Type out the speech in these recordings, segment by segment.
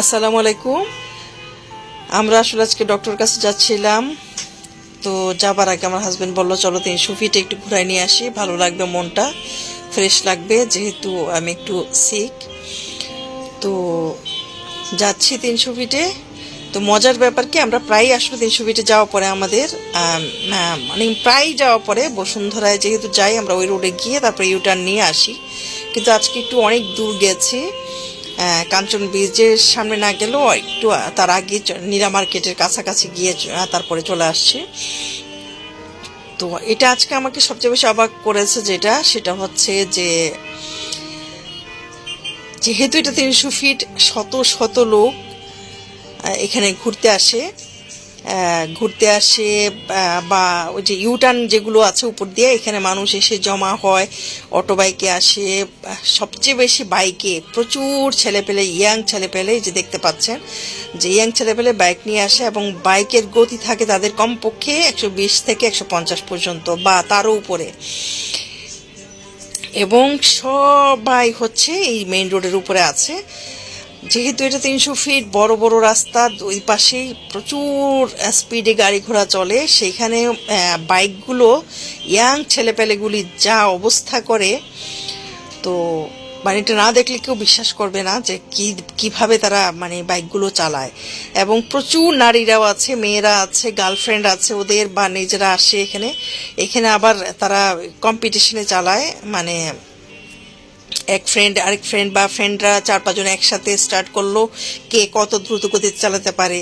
আসসালামু আলাইকুম। আমরা আসলে আজকে ডক্টর কাছে যাচ্ছিলাম। তো যাবার আগে আমার হাজব্যান্ড বলল চলো তিনশো ফিট একটু ঘুরাই নিয়ে আসি। ভালো লাগবে মনটা ফ্রেশ লাগবে যেহেতু আমি একটু সিক তো যাচ্ছি তিনশো ফিটে তো মজার ব্যাপার কি আমরা প্রায় আসলে তিনশো ফিটে যাওয়ার পরে আমাদের আম, মানে প্রায় যাওয়ার পরে বসুন্ধরায় যেহেতু যাই আমরা ওই রোডে গিয়ে তারপরে ইউটার্ন নিয়ে আসি। কিন্তু আজকে একটু অনেক দূর গেছি। কাঞ্চন ব্রিজের সামনে না গেলেও একটু তার আগে নীরা মার্কেটের কাছাকাছি গিয়ে তারপরে চলে আসছে। তো এটা আজকে আমাকে সবচেয়ে বেশি অবাক করেছে যেটা, সেটা হচ্ছে যে, যেহেতু এটা তিনশো ফিট, শত শত লোক এখানে ঘুরতে আসে। ঘুরতে আসে বা ওই যে ইউটার্ন যেগুলো আছে উপর দিয়ে, এখানে মানুষ এসে জমা হয় অটো বাইকে আসে। সবচেয়ে বেশি বাইকে প্রচুর ছেলেপেলে ইয়াং ছেলেপেলে যে দেখতে পাচ্ছেন, যে ইয়াং ছেলেপেলে বাইক নিয়ে আসে এবং বাইকের গতি থাকে তাদের কমপক্ষে একশো বিশ থেকে একশো পঞ্চাশ পর্যন্ত বা তারও উপরে। এবং সবাই হচ্ছে এই মেইন রোডের উপরে আছে। যেহেতু এটা তিনশো ফিট বড় বড় রাস্তা, দুই পাশেই প্রচুর স্পিডে গাড়ি ঘোড়া চলে সেইখানে বাইকগুলো ইয়াং ছেলেপেলেগুলি যা অবস্থা করে, তো মানে এটা না দেখলে কেউ বিশ্বাস করবে না যে কি, কীভাবে তারা মানে বাইকগুলো চালায়। এবং প্রচুর নারীরাও আছে, মেয়েরা আছে গার্লফ্রেন্ড আছে, ওদের বা নিজেরা আসে এখানে। এখানে আবার তারা কম্পিটিশনে চালায় মানে এক ফ্রেন্ড আরেক ফ্রেন্ড বা ফ্রেন্ডরা চার পাঁচজন একসাথে স্টার্ট করল কে কত দ্রুত গতিতে চালাতে পারে।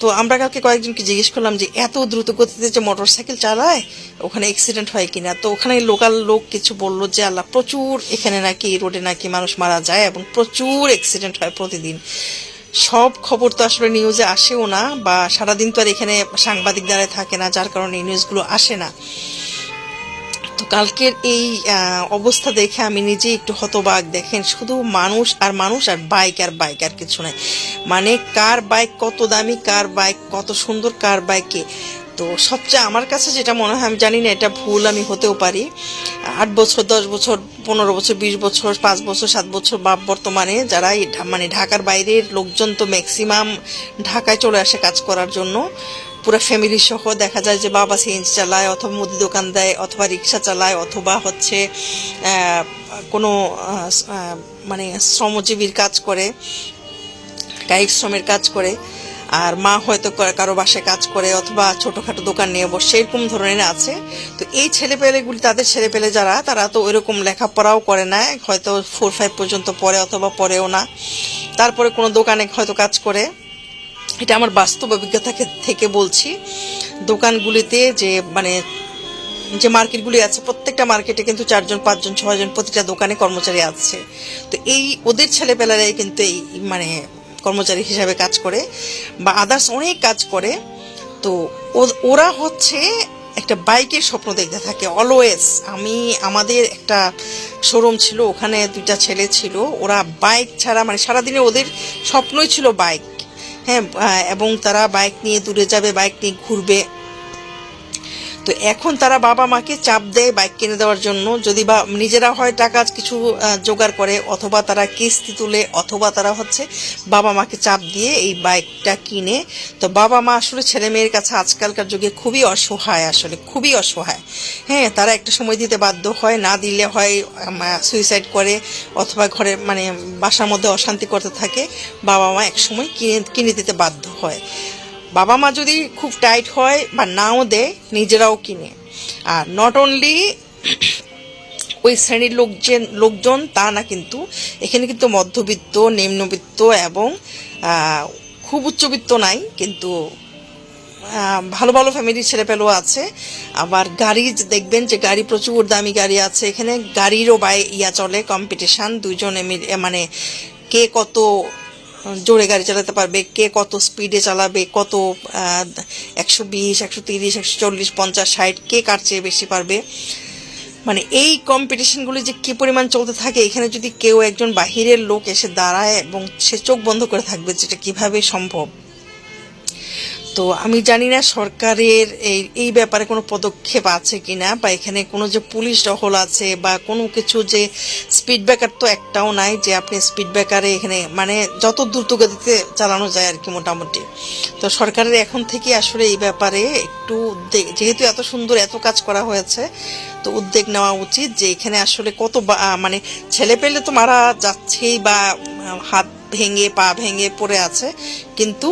তো আমরা কাউকে কয়েকজনকে জিজ্ঞেস করলাম যে, এত দ্রুত গতিতে যে মোটর সাইকেল চালায়? ওখানে অ্যাক্সিডেন্ট হয় কিনা? তো ওখানে লোকাল লোক কিছু বলল যে, আল্লাহ, প্রচুর এখানে নাকি রোডে নাকি মানুষ মারা যায় এবং প্রচুর অ্যাক্সিডেন্ট হয় প্রতিদিন। সব খবর তো আসলে নিউজে আসেও না বা সারাদিন তো আর এখানে সাংবাদিক দ্বারায় থাকে না, যার কারণে এই নিউজগুলো আসে না। তো কালকের এই অবস্থা দেখে আমি নিজেই একটু হতবাক। দেখেন, শুধু মানুষ আর মানুষ আর বাইক আর বাইক আর কিছু নাই। মানে কার বাইক কত দামি, কার বাইক কত সুন্দর, কার বাইকে তো সবচেয়ে আমার কাছে যেটা মনে হয়, আমি জানি না, এটা ভুল আমি হতেও পারি। আট বছর, দশ বছর, পনেরো বছর, বিশ বছর, পাঁচ বছর, সাত বছর বা বর্তমানে যারা মানে ঢাকার বাইরের লোকজন তো ম্যাক্সিমাম ঢাকায় চলে আসে কাজ করার জন্য। পুরো ফ্যামিলি সহ দেখা যায় যে বাবা সিএনজি চালায় অথবা মুদি দোকান দেয় অথবা রিক্সা চালায় অথবা হচ্ছে কোনো মানে শ্রমজীবীর কাজ করে কায়িক শ্রমের কাজ করে, আর মা হয়তো কারও বাসায় কাজ করে অথবা ছোটোখাটো দোকান নিয়ে বসে, এরকম ধরনের আছে। তো এই ছেলেপেলেগুলি, তাদের ছেলেপেলে যারা, তারা তো ওইরকম লেখাপড়াও করে না, হয়তো ফোর ফাইভ পর্যন্ত পড়ে অথবা পড়েও না। তারপরে কোনো দোকানে হয়তো কাজ করে। এটা আমার বাস্তব অভিজ্ঞতা থেকে- বলছি। দোকানগুলিতে যে মানে যে মার্কেটগুলি আছে, প্রত্যেকটা মার্কেটে কিন্তু চারজন, পাঁচজন, ছয়জন প্রতিটা দোকানে কর্মচারী আছে। তো এই ওদের ছেলেপেলারাই কিন্তু এই মানে কর্মচারী হিসাবে কাজ করে বা আদার্স অনেক কাজ করে। তো ওরা হচ্ছে একটা বাইকের স্বপ্ন দেখতে থাকে অলওয়েজ আমি, আমাদের একটা শোরুম ছিল, ওখানে দুইটা ছেলে ছিল, ওরা বাইক ছাড়া মানে সারাদিনে ওদের স্বপ্নই ছিল বাইক। হ্যাঁ এবং তারা বাইক নিয়ে দূরে যাবে বাইক নিয়ে ঘুরবে। তো এখন তারা বাবা মাকে চাপ দেয় বাইক কিনে দেওয়ার জন্য। যদি বা নিজেরা হয় টাকা কিছু জোগাড় করে, অথবা তারা কিস্তি তুলে, অথবা তারা হচ্ছে বাবা মাকে চাপ দিয়ে এই বাইকটা কিনে। তো বাবা মা আসলে ছেলে মেয়ের কাছে আজকালকার যুগে খুবই অসহায় আসলে, খুবই অসহায়। হ্যাঁ তারা একটা সময় দিতে বাধ্য হয়, না দিলে হয় সুইসাইড করে, অথবা ঘরে মানে বাসার মধ্যে অশান্তি করতে থাকে। বাবা মা এক সময় কিনে কিনে দিতে বাধ্য হয়। বাবা মা যদি খুব টাইট হয় বা নাও দেয়, নিজেরাও কিনে। আর নট অনলি ওই শ্রেণির লোকজন লোকজন তা না, কিন্তু এখানে কিন্তু মধ্যবিত্ত, নিম্নবিত্ত এবং খুব উচ্চবিত্ত নাই, কিন্তু ভালো ভালো ফ্যামিলির ছেলেপেলেও আছে। আবার গাড়ি দেখবেন যে গাড়ি প্রচুর দামি গাড়ি আছে, এখানে গাড়িরও বাই ইয়া চলে কম্পিটিশান দুইজনে মিলে মানে কে কত জোরে গাড়ি চালাতে পারবে, কে কত স্পিডে চালাবে, কত একশো বিশ, একশো তিরিশ, একশো চল্লিশ, পঞ্চাশ, ষাট, কে কার চেয়ে বেশি পারবে? মানে এই কম্পিটিশানগুলি যে কী পরিমাণ চলতে থাকে, এখানে যদি কেউ একজন বাহিরের লোক এসে দাঁড়ায় এবং সে চোখ বন্ধ করে থাকবে যেটা কীভাবে সম্ভব। তো আমি জানি না সরকারের এই এই ব্যাপারে কোনো পদক্ষেপ আছে কি না বা এখানে কোনো যে পুলিশ টহল আছে, বা কোনো কিছু যে স্পিড ব্রেকার তো একটাও নাই, যে আপনি স্পিড ব্রেকারে এখানে মানে যত দ্রুতগতিতে চালানো যায় আর কি মোটামুটি। তো সরকারের এখন থেকে আসলে এই ব্যাপারে একটু উদ্বেগ, যেহেতু এত সুন্দর এত কাজ করা হয়েছে, তো উদ্যোগ নেওয়া উচিত যে এখানে আসলে কত মানে ছেলে পেলে তো মারা যাচ্ছেই বা হাত ভেঙে, পা ভেঙে পড়ে আছে, কিন্তু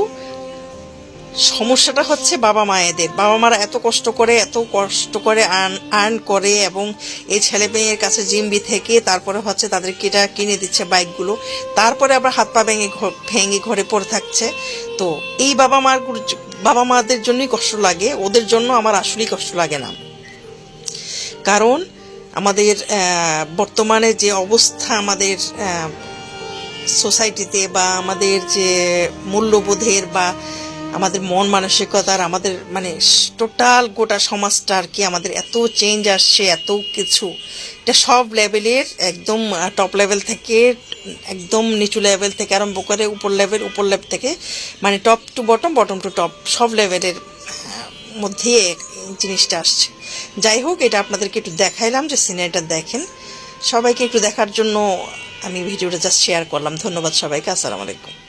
সমস্যাটা হচ্ছে বাবা মায়েদের। বাবা মারা এত কষ্ট করে, এত কষ্ট করে আর্ন করে এবং এই ছেলে মেয়ের কাছে জিম্বি থেকে তারপরে হচ্ছে তাদেরকে এটা কিনে দিচ্ছে বাইকগুলো। তারপরে আবার হাত পা ভেঙে ভেঙে ঘরে পড়ে থাকছে। তো এই বাবা মার বাবা মাদের জন্যই কষ্ট লাগে, ওদের জন্য আমার আসলেই কষ্ট লাগে না। কারণ আমাদের বর্তমানে যে অবস্থা আমাদের সোসাইটিতে বা আমাদের যে মূল্যবোধের বা আমাদের মন মানসিকতার আমাদের মানে টোটাল গোটা সমাজটা আর কি আমাদের এত চেঞ্জ আসছে, এত কিছু। এটা সব লেভেলের একদম টপ লেভেল থেকে, একদম নিচু লেভেল থেকে আরম্ভ করে উপর লেভেল উপর লেভেল থেকে মানে top to bottom bottom to top সব লেভেলের মধ্যে জিনিসটা আসছে। যাই হোক, এটা আপনাদেরকে একটু দেখাইলাম যে সিনেমাটা দেখেন। সবাইকে একটু দেখার জন্য আমি ভিডিওটা জাস্ট শেয়ার করলাম। ধন্যবাদ সবাইকে। আসসালামু আলাইকুম।